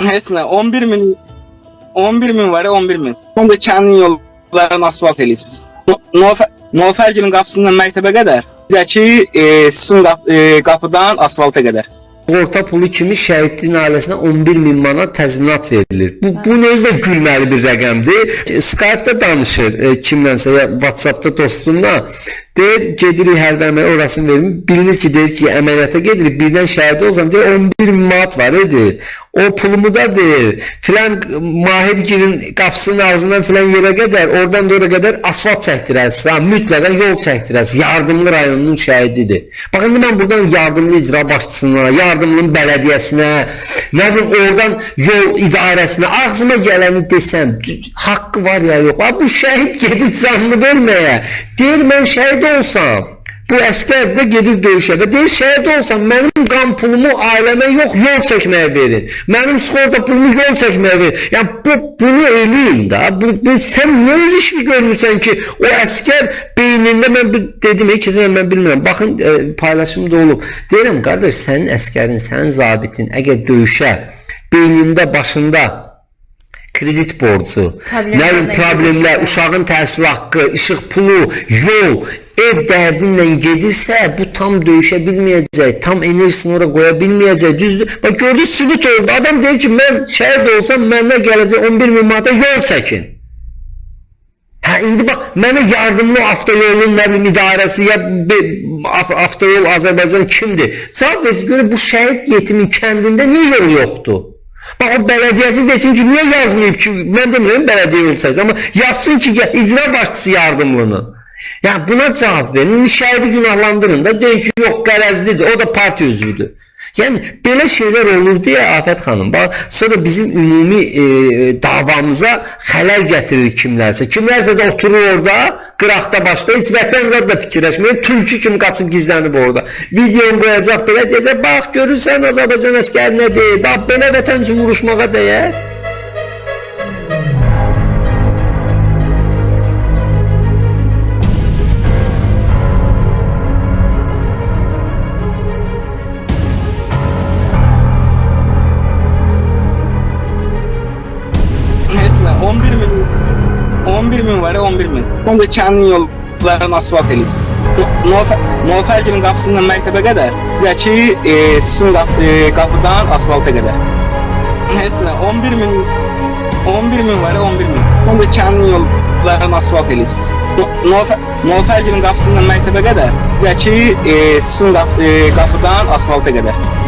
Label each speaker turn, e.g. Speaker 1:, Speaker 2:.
Speaker 1: Nə 11 min 11 min var ya 11 min. Onu da kəndin yollarını asfalt eləyirsiniz. Nofərgilin qapısından məktəbə qədər, bir də ki, e, sizin qap e, qapıdan asfalta qədər.
Speaker 2: Orta pulu kimi şəhidin ailəsinə 11 min manat təzminat verilir. Bu bunun özü də gülməli bir rəqəmdir. Skype-da danışır e, kimlənsə ya WhatsApp-da. Deyir, gedirik hərbi əmələ orasını verim. Bilinir ki, deyir ki, əməliyyata gedirik. Birdən şəhid olsam deyir 11 min manat var edir. O pulumu da deyir. Filan Mahirgilin qapısının ağzından filan yerə qədər, oradan da ora qədər asfalt çəkdirərsiz. Ha, mütləqa yol çəkdirərsiz. Yardımlı rayonunun şəhididir. Baxın mən buradan yardımlı icra başçısına, yardımlı bələdiyyəsinə, nə bilim oradan yol idarəsinə ağzıma gələni desəm, haqqı var ya yox. Ha, bu şəhid gedir canını verməyə. Deyir mən şəhid olsam, bu əskər də gedir döyüşə də deyir şəhid olsam mənim qan pulumu ailəmə yox yol çəkməyə verin. Mənim sığorta pulumu yol çəkməyə verin. Yəni bu bunu eləyin də. Bu, bu sən niyə öz işini ki, o əskər beynində mən bir dedim ki, kesin mən bilmirəm. Baxın e, paylaşımda olub. Deyirəm qardaş sənin əskərin, sənin zabitin əgər döyüşə beynində başında kredit borcu, nə bilim problemlər, uşağın təhsil haqqı, işıq pulu, yol, ev dərdinlə gedirsə, bu tam döyüşə bilməyəcək, tam enerjisini ora qoya bilməyəcək. Düzdür? Bax gördünüz sübut oldu. Adam deyir ki, mən şəhid olsam məndən gələcək 11 min manata yol çəkin. Hə indi bax mənə yardımlı avtoyolun nə bilim idarəsi ya avtoyol Azərbaycan kimdir? Cavab versin görə bu şəhid yetimin kəndində niyə yol yoxdur? Bax o bələdiyyəsi desin ki, niyə yazmayıb ki, demirəm bələdiyyə yol çəksin, amma yazsın ki, ya, icra başçısı yardımlını. Yəni buna cavab verin. İndi şəhidi günahlandırın da, deyin ki, yox qərəzlidir, o da partiya üzvüdür. Yəni belə şeylər olur deyə Afət xanım, bax sonra bizim ümumi e, davamıza xələl gətirir kimlərsə. Kimlərsə də oturur orada, qıraqda başda heç vətən zad da fikirləşmir. Tülkü kimi qaçıb gizlənib orada. Videonu qoyacaq belə deyəcək, bax görürsən Azərbaycan əskəri nə deyir? Bax belə vətən üçün vuruşmağa dəyər.
Speaker 1: 11 min var ya 11 min. Onu da kəndin yollarını asfalt eləyirsiniz. Nofərgilin qapısından məktəbə qədər, də ki, e, sizin e, qapıdan asfalta qədər. Heç nə 11 min 11 min var ya 11 min. Onu da kəndin yollarını asfalt eləyirsiniz. Nofərgilin qapısından məktəbə qədər, də ki, e, sizin e, qapıdan asfalta qədər.